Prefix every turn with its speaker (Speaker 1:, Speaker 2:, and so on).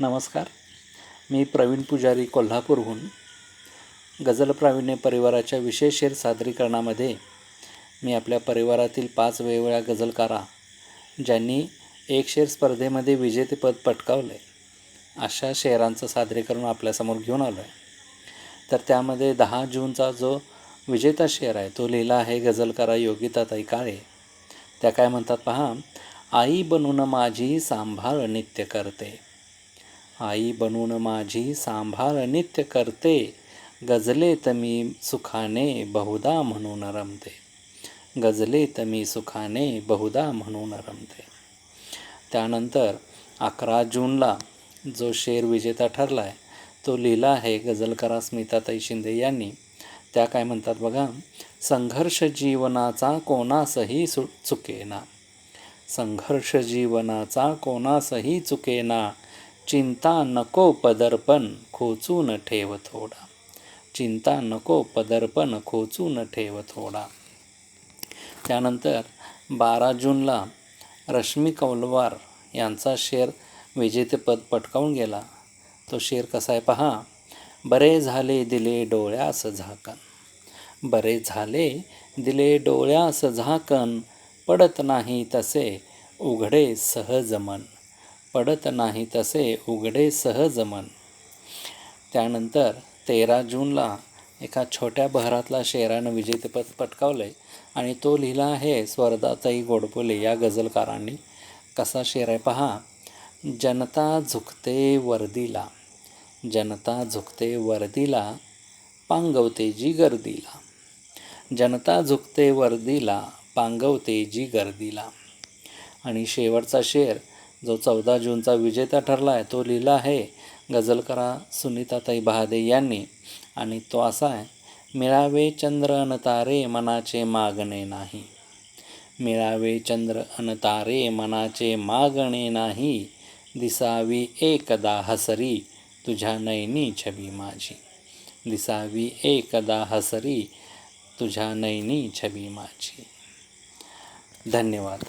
Speaker 1: नमस्कार. मी प्रवीण पुजारी कोल्हापूरहून. गझल प्रावीण्य परिवाराच्या विशेष शेर सादरीकरणामध्ये मी आपल्या परिवारातील पाच वेगवेगळ्या गझलकारा ज्यांनी एक शेर स्पर्धेमध्ये विजेतेपद पटकावले अशा शेरांचं सादरीकरण आपल्यासमोर घेऊन आलो आहे तर त्यामध्ये दहा जूनचा जो विजेता शेर आहे तो लिहिला आहे गझलकारा योगिताताई काळे. त्या काय म्हणतात पहा आई बनून माझी सांभाळ नित्य करते. आई बनून माझी सांभाळ नित्य करते. गजलेत मी सुखाने बहुदा म्हणून रमते. गजलेत मी सुखाने बहुदा म्हणून रमते. त्यानंतर अकरा जूनला जो शेर विजेता ठरला आहे तो लिहिला आहे गझलकारा स्मिताताई शिंदे यांनी. त्या काय म्हणतात बघा संघर्ष जीवनाचा कोणासही सु चुकेना. संघर्ष जीवनाचा कोणासही चुकेना. चिंता नको पदर्पण खोचून ठेव थोडा. चिंता नको पदर्पण खोचून ठेव थोडा. त्यानंतर बारा जूनला रश्मी कौलवार यांचा शेर विजेतेपद पटकावून गेला. तो शेर कसा आहे पहा. बरे झाले दिले डोळ्यास झाकण. बरे झाले दिले डोळ्यास झाकण. पडत नाही तसे उघडे सहजमन पडत नाही तसे उघडे सहजमन त्यानंतर तेरा जूनला एका छोट्या बहरातला शेरानं विजेतेपद पटकावलं आणि तो लिहिला आहे स्वर्दाताई गोडबोले या गझलकारांनी कसा शेर आहे पहा. जनता झुकते वर्दीला जनता झुकते वर्दीला पांगवते जी गर्दीला. जनता झुकते वर्दीला पांगवते जी गर्दीला. आणि शेवटचा शेर जो चौदा जूनचा विजेता ठरला आहे तो लिहिला आहे गझलकरा सुनीताताई बहादे यांनी. आणि तो असा आहे मिळावे चंद्र अन तारे मनाचे मागणे नाही. मिळावे चंद्र अन तारे मनाचे मागणे नाही. दिसावी एकदा हसरी तुझ्या नैनी छबी माझी. दिसावी एकदा हसरी तुझ्या नैनी छबी माझी. धन्यवाद.